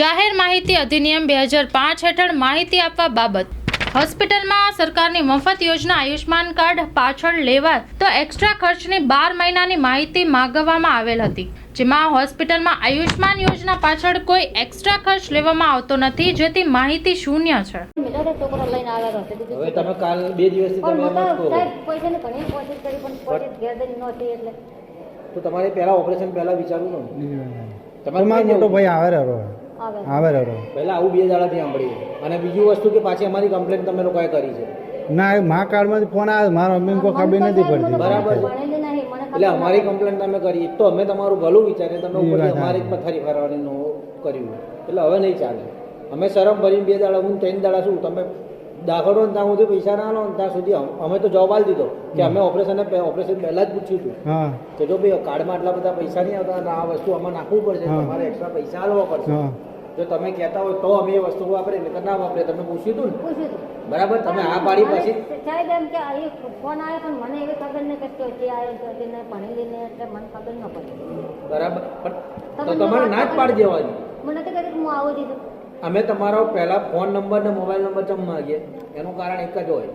જાહેર માહિતી અધિનિયમ બે હજાર પાંચ હેઠળ માહિતી આપવા બાબત. હોસ્પિટલમાં સરકારની મફત યોજના આયુષ્માન કાર્ડ પાછળ લેવાય તો એક્સ્ટ્રા ખર્ચની બાર મહિનાની માહિતી માગવામાં આવેલ હતી. જેમાં હોસ્પિટલમાં આયુષ્માન યોજના પાછળ કોઈ એક્સ્ટ્રા ખર્ચ લેવામાં આવતો નથી જેથી માહિતી શૂન્ય છે. છોકરો લઈને આવેલો હવે તમે કાલ બે દિવસથી તમે હું એમ જ તો કહો સાહેબ પૈસાની ઘણી કોશિશ કરી પણ કોશિશ ઘેર નહોતી એટલે. તો તમારે પહેલા ઓપરેશન પહેલા વિચારવું ને તમારો મોટો ભાઈ આવે રહ્યો. આવે. આવે પહેલા આવું બે દાડાથી સાંભળ્યું અને બીજી વસ્તુ કે પાછી અમારી કમ્પ્લેન તમે લોકોએ કરી છે. ના એ મા માં ફોન આવે મારા મમ્મીને કોઈ ખબર નથી પડતી. બરાબર. છે. ભણેલી નહીં મને એટલે અમારી કમ્પ્લેન તમે કરી. તો અમે તમારું ભલું વિચારીએ તમે ઉપર અમારી પથારી ફરવાની નો કર્યું. એટલે હવે નહીં ચાલે. અમે શરમ ભરીને બે દાડા હું ત્રણ દાડા શું તમે દાખલો ને ત્યાં સુધી પૈસા ના લો ત્યાં સુધી અમે તો જવાબ આપી દીધો કે અમે ઓપરેશન ઓપરેશન પહેલા જ પૂછ્યું હતું. કે જો ભાઈ કાર્ડમાં આટલા બધા પૈસા નહીં આવતા અને આ વસ્તુ આમાં નાખવું પડશે હા. તમારે એક્સ્ટ્રા પૈસા આલવા પડશે. હા. જો તમે કહેતા હોય તો અમે એ વસ્તુ વાપરીએ નહીં ના વાપરે તમે પૂછ્યું હતું ને? પૂછ્યું હતું. બરાબર? તમે આ પાડી પછી? સાહેબ એમ કે અહીં ફોન આવ્યો પણ મને એવી ખબર નહીં કે ચોથી આવ્યો ચોથી ને ભણેલી ને એટલે મને ખબર ન પડી. બરાબર? પણ તો તમારે ના જ પાડી દેવાની. મને તો કદી હું આવું દીધું અમે તમારો પહેલા ફોન નંબર ને મોબાઈલ નંબર ચમ માંગીએ એનું કારણ એક જ હોય.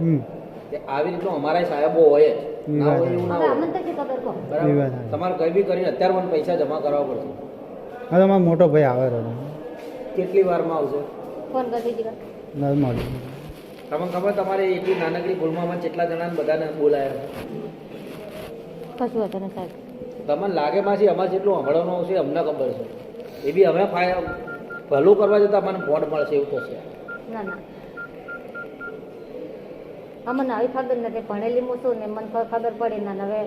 કે આવી રીતનું અમારા સાહેબો હોય જ. ના હોય એવું ના હોય. બરાબર? તમારે કઈ બી કરીને અત્યારે મને પૈસા જમા કરવા પડશે. હા તમારો મોટો ભાઈ આવે રહ્યો. કેટલી વારમાં આવશે? ફોન કરી દીધી નથી તમને ખબર તમારે એટલી નાનકડી ભૂલમાં કેટલા જણાને બધાને બોલાયા? કશું હતું ને સાહેબ. તમને લાગે માસી અમારે જેટલું હમણાંનું આવશે અમને ખબર છે. એ બી અમે ફાય ભલું કરવા જતા મને ફોન મળશે એવું થશે ના ના. અમને આવી ખબર નથી ભણેલી હું છું ને મને ખબર પડી ના હવે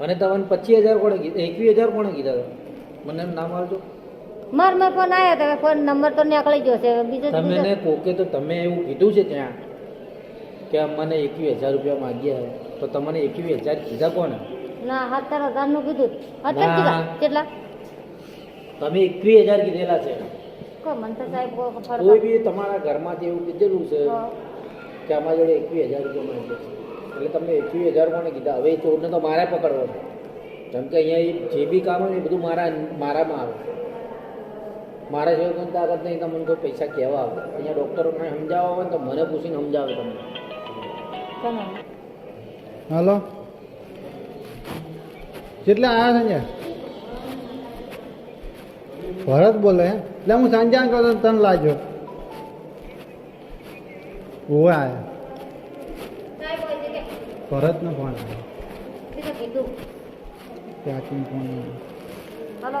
અને તમને પચીસ હજાર કોણે કીધા એકવીસ હજાર કોણે કીધા? મને એમ નામ આવજો માર માર ફોન આવ્યો તો ફોન નંબર તો નીકળી ગયો છે. બીજો તમે ને કોકે તો તમે એવું કીધું છે ત્યાં કે મને એકવીસ હજાર રૂપિયા માગ્યા તો તમને એકવીસ હજાર કીધા કોને? ના સત્તર હજારનું કીધું. ના. કેટલા? તમે એકવીસ હજાર કીધેલા છે. કોઈ બી તમારા ઘરમાંથી એવું કીધેલું છે કે અમારા જોડે એકવીસ હજાર રૂપિયા માંગ્યા છે. એટલે તમે એકવીસ હજાર કોને કીધા? હવે ચોરને તો મારે પકડવો છે. કેમ કે અહીંયા જે બી કામ હોય ને એ બધું મારા મારામાં આવે. મારા જેવું કોઈ તાકાત નહીં તમને કોઈ પૈસા કહેવા આવે. અહીંયા ડૉક્ટરોને સમજાવવા હોય તો મને પૂછીને સમજાવે તમને. હલો. કેટલા આવ્યા છે ભરત બોલે. એટલે હું સાંજે કરો કહું તને લાજો ઓવે આવ્યા ભરતનો ફોન આવ્યો ત્યાંથી ફોન હલો.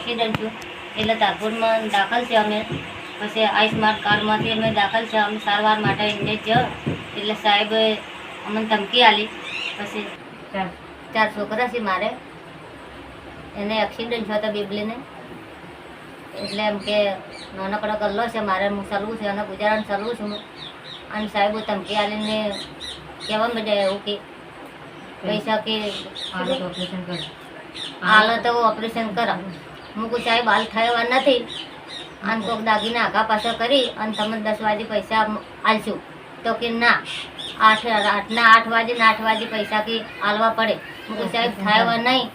એક્સિડન્ટ થયું એટલે તાપુરમાં દાખલ છે અમે. પછી આયુષ્માન કાર્ડમાંથી અમે દાખલ છે. અમે સારવાર માટે એમને જ. એટલે સાહેબે અમને ધમકી આપી. પછી ચાર છોકરા છે મારે. એને એક્સિડન્ટ થયો હતો બીબલીને. એટલે એમ કે નાનકડો ગલ્લો છે મારે હું ચલવું છે અને ગુજરાન ચલવું છું. અને સાહેબ ધમકી આલીને કહેવા માંડ્યા એવું કે પૈસા કે ઓપરેશન કરો. હાલ તો ઓપરેશન કરો. હું સાહેબ હાલ થયો નથી. અને કોક દાગીના આગા પાછળ કરી અને તમે દસ વાગે પૈસા આલશું. તો કે ના આઠ આઠના આઠ વાગે ને આઠ વાગે પૈસા કે આલવા પડે. હું સાહેબ થયો નહીં.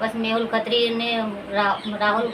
બસ મેહુલ ખત્રી ને રાહુલ